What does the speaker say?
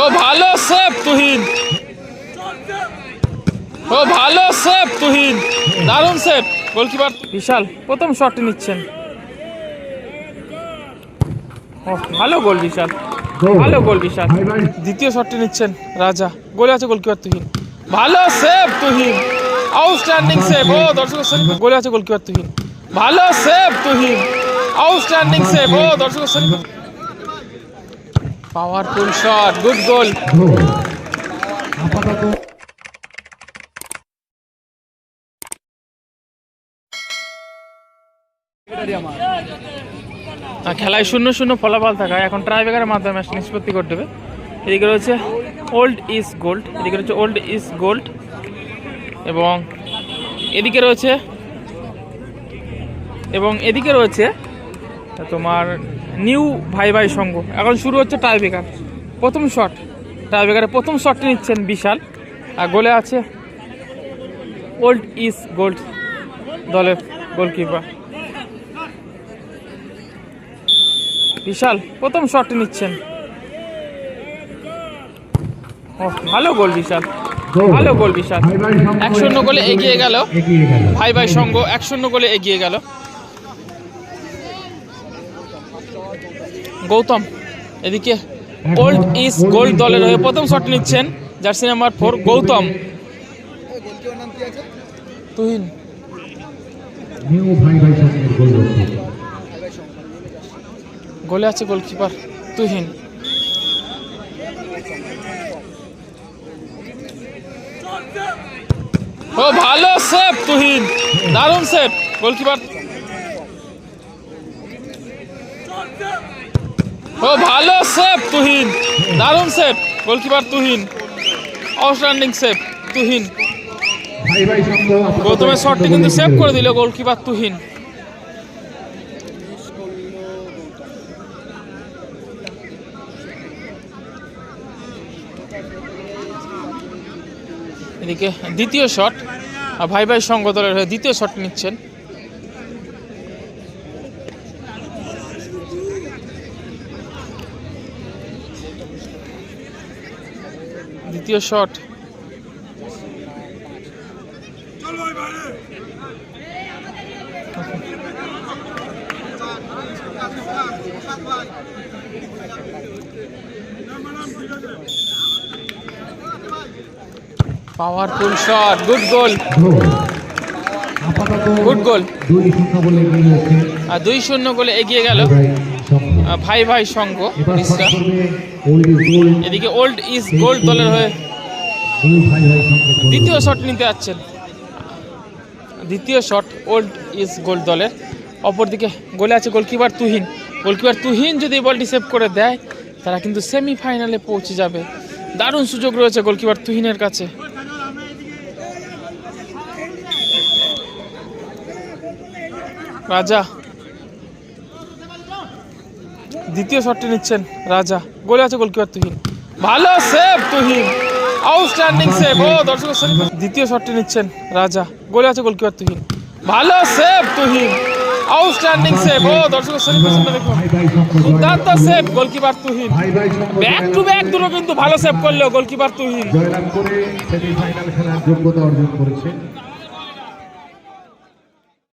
ও ভালো সেফ তুহিন। ও ভালো সেফ তুহিন। দারুণ সেফ গোলকিপার বিশাল প্রথম শটটি নিচ্ছেন। ও ভালো গোল বিশাল। ভালো গোল বিশাল। দ্বিতীয় শটটি নিচ্ছেন রাজা। গোলে আছে গোলকিপার তুহিন। ভালো সেভ তুহিন। আউটস্ট্যান্ডিং সেভ ও দর্শক গোলে আছে গোলকিপার তুহিন। ভালো সেভ তুহিন। আউটস্ট্যান্ডিং সেভ ও দর্শক পাওয়ারফুল শট, গুড গোল। খেলায় শূন্য শূন্য ফলাফল থাকা এখন ট্রাইবেকারের মাধ্যমে নিষ্পত্তি করে দেবে। এদিকে রয়েছে ওল্ড ইজ গোল্ড এদিকে রয়েছে ওল্ড ইজ গোল্ড এবং এদিকে রয়েছে এবং এদিকে রয়েছে তোমার নিউ ভাই ভাই সঙ্গ। এখন শুরু হচ্ছে টাইব্রেকার প্রথম শট টাইব্রেকারের প্রথম শটটি নিচ্ছেন বিশাল। আর গোলে আছে ওল্ড ইজ গোল্ড দলের গোলকিপার বিশাল প্রথম শটটি নিচ্ছেন। ও ভালো গোল বিশাল। ভালো গোল বিশাল। এক শূন্য গেল। এগিয়ে গেল। ভাই ভাই সঙ্গ এক শূন্য গোলে এগিয়ে গেল। গৌতম, এদিকে গোল্ড ইজ গোল্ড দলের হয়ে প্রথম শট নিচ্ছেন jersey number four Gautam. Tuhin. গোলে আছে গোলকিপার তুহিন। ও, ভালো সেভ তুহিন, দারুণ সেভ গোলকিপার ও, ভালো সেভ তুহিন। দারুণ save goalkeeper Tuhin. Outstanding save Tuhin. গৌতমের শটটি কিন্তু সেভ করে দিল গোলকিপার তুহিন। এদিকে দ্বিতীয় শট ভাই ভাই সঙ্গ দলের হয়ে দ্বিতীয় শট নিচ্ছেন। দ্বিতীয় shot. Powerful shot good goal. Good goal আর দুই শূন্য গোলে এগিয়ে গেল। ভাই ভাই গোল এদিকে ওল্ড ইজ গোল্ড দলের হয়ে দ্বিতীয় শট নিতে যাচ্ছেন। দ্বিতীয় শট ওল্ড ইজ গোল্ড দলের। অপরদিকে গোলে আছে গোলকিপার তুহিন। গোলকিপার তুহিন যদি বলটি সেভ করে দেয় তারা কিন্তু সেমিফাইনালে পৌঁছে যাবে। দারুণ সুযোগ রয়েছে গোলকিপার তুহিনের কাছে। রাজা দ্বিতীয় শটটি নিচ্ছেন রাজা। গোলে আছে গোলকিপার তুহিন। ভালো সেভ তুহিন। আউটস্ট্যান্ডিং সেভ ও দর্শক দ্বিতীয় শটটি নিচ্ছেন রাজা। গোলে আছে গোলকিপার তুহিন। ভালো সেভ তুহিন। আউটস্ট্যান্ডিং সেভ ও দর্শক দেখুন। দুর্দান্ত save goalkeeper Tuhin. Back to back দুটো কিন্তু ভালো সেভ করল গোলকিপার তুহিন। জয়লাভ করে সেমিফাইনাল খেলার যোগ্যতা অর্জন করেছে।